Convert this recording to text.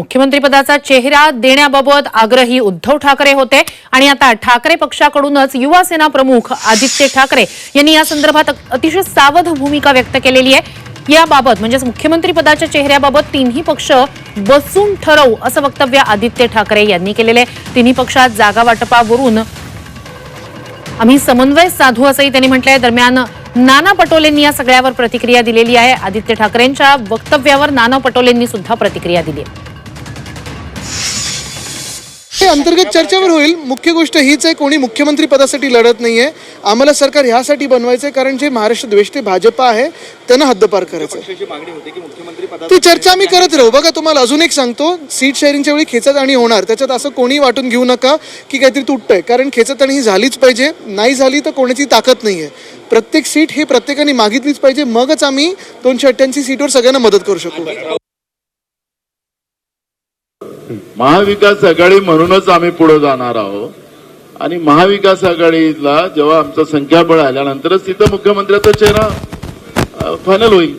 मुख्यमंत्रीपदाचा चेहरा देण्याबाबत आग्रही उद्धव ठाकरे होते. आणि आता ठाकरे पक्षाकडूनच युवा सेना प्रमुख आदित्य ठाकरे यांनी या संदर्भात अतिशय सावध भूमिका व्यक्त केलेली आहे. याबाबत म्हणजेच मुख्यमंत्रीपदाच्या चेहऱ्याबाबत तिन्ही पक्ष बसून ठरवू असं वक्तव्य आदित्य ठाकरे यांनी केलेले आहे. तिन्ही पक्षात जागा वाटपावरून आम्ही समन्वय साधू असंही त्यांनी म्हटलंय. दरम्यान नाना पटोलेंनी या सगळ्यावर प्रतिक्रिया दिलेली आहे. आदित्य ठाकरेंच्या वक्तव्यावर नाना पटोलेंनी सुद्धा प्रतिक्रिया दिली आहे. हे अंतर्गत चर्चेवर होईल. मुख्य गोष्ट हीच आहे कोणी मुख्यमंत्री पदासाठी लढत नाहीये. आम्हाला सरकार ह्यासाठी बनवायचंय कारण जे महाराष्ट्र द्वेष्टे भाजपा आहे त्यांना हद्दपार करायचं पदा ती चर्चा आम्ही करत राहू. बघा तुम्हाला अजून एक सांगतो. सीट शेअरिंगच्या वेळी खेचाताणी होणार. त्याच्यात असं कोणी वाटून घेऊ नका की काहीतरी तुटतंय. कारण खेचाताणी ही झालीच पाहिजे. नाही झाली तर कोणाची ताकद नाहीये. प्रत्येक सीट ही प्रत्येकाने मागितलीच पाहिजे. मगच आम्ही दोनशे अठ्ठ्याऐंशी सीटवर सगळ्यांना मदत करू शकू. महाविकास आघाडी म्हणूनच आम्ही पुढे जाणार आहोत. आणि महाविकास आघाडीला जेव्हा आमचं संख्याबळ आल्यानंतरच तिथं मुख्यमंत्र्याचा चेहरा फायनल होईल.